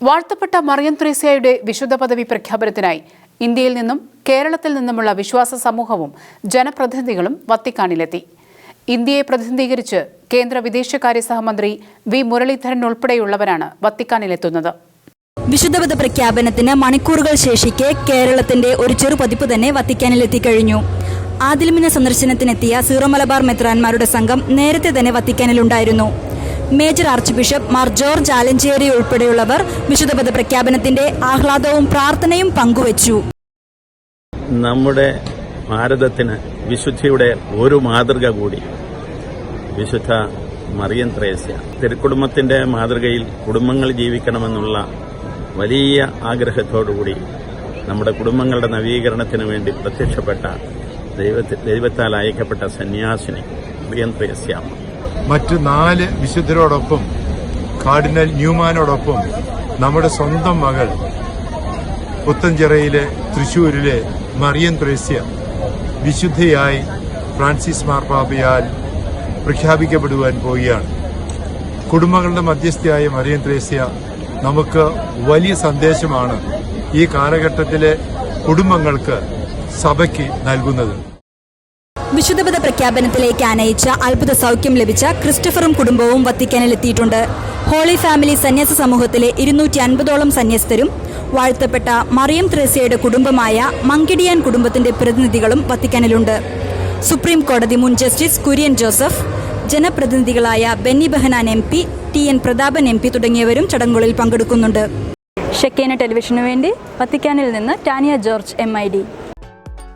വാഴ്ത്തപ്പെട്ട മറിയം ത്രേസ്യയുടെ വിശുദ്ധ പദവി പ്രഖ്യാപനത്തിനായി ഇന്ത്യയിൽ നിന്നും കേരളത്തിൽ നിന്നുമുള്ള വിശ്വാസ സമൂഹവും ജനപ്രതിനിധികളും വത്തിക്കാനിലെത്തി. ഇന്ത്യയെ പ്രതിനിധീകരിച്ച് കേന്ദ്ര വിദേശകാര്യ സഹമന്ത്രി വി. മുരളീധരൻ ഉൾപ്പെടെയുള്ളവരാണ് വത്തിക്കാനിലെത്തുന്നത്. വിശുദ്ധപദ പ്രഖ്യാപനത്തിന് മണിക്കൂറുകൾ ശേഷിക്കെ കേരളത്തിന്റെ ഒരു ചെറു പതിപ്പ് തന്നെ വത്തിക്കാനിൽ എത്തിക്കഴിഞ്ഞു ആദിൽമിന സന്ദർശനത്തിനെത്തിയ സീറോ മലബാർ മെത്രാന്മാരുടെ സംഘം നേരത്തെ തന്നെ വത്തിക്കാനിലുണ്ടായിരുന്നു. Major archbishop Mar George Alencherry ഉൾപ്പെടെയുള്ളവർ വിശുദ്ധപദ പ്രഖ്യാപനത്തിന്റെ ആഹ്ലാദവും പ്രാർത്ഥനയും പങ്കുവച്ചു. നമ്മുടെ ഭാരതത്തിന് വിശുദ്ധിയുടെ ഒരു മാതൃക കൂടി. വിശുദ്ധ മറിയൻ ത്രേസ്യ. തിരുക്കുടുംബത്തിന്റെ മാതൃകയിൽ കുടുംബങ്ങൾ ജീവിക്കണമെന്നുള്ള വലിയ ആഗ്രഹത്തോടുകൂടി നമ്മുടെ കുടുംബങ്ങളുടെ നവീകരണത്തിന് വേണ്ടി പ്രത്യക്ഷപ്പെട്ട ദൈവത്താൽ അയക്കപ്പെട്ട സന്യാസിനി മറിയൻ ത്രേസ്യാമ്മ മറ്റ് നാല് വിശുദ്ധരോടൊപ്പം കാർഡിനൽ ന്യൂമാനോടൊപ്പം നമ്മുടെ സ്വന്തം മകൾ പുത്തഞ്ചിറയിലെ തൃശൂരിലെ മറിയൻ ത്രേസ്യ വിശുദ്ധയായി ഫ്രാൻസിസ് മാർപ്പാപ്പയാൽ പ്രഖ്യാപിക്കപ്പെടുവാൻ പോവുകയാണ്. കുടുംബങ്ങളുടെ മധ്യസ്ഥയായ മറിയൻ ത്രേസ്യ നമുക്ക് വലിയ സന്ദേശമാണ് ഈ കാലഘട്ടത്തിലെ കുടുംബങ്ങൾക്ക് സഭയ്ക്ക് നൽകുന്നത്. വിശുദ്ധപദ പ്രഖ്യാപനത്തിലേക്ക് ആനയിച്ച അത്ഭുത സൗഖ്യം ലഭിച്ച ക്രിസ്റ്റഫറും കുടുംബവും വത്തിക്കാനിൽ എത്തിയിട്ടുണ്ട് ഹോളി ഫാമിലി സന്യാസ സമൂഹത്തിലെ ഇരുന്നൂറ്റി അൻപതോളം സന്യസ്തരും വാഴ്ത്തപ്പെട്ട മറിയം ത്രേസ്യയുടെ കുടുംബമായ മങ്കിഡിയാൻ കുടുംബത്തിന്റെ പ്രതിനിധികളും വത്തിക്കാനിലുണ്ട്. സുപ്രീം കോടതി മുൻ justice Kurian Joseph ജനപ്രതിനിധികളായ Benny Behanan M P T N Prathapan M P തുടങ്ങിയവരും ചടങ്ങുകളിൽ പങ്കെടുക്കുന്നുണ്ട്. ഷെക്കേന ടെലിവിഷനു വേണ്ടി വത്തിക്കാനിൽ നിന്ന് Tania George M I D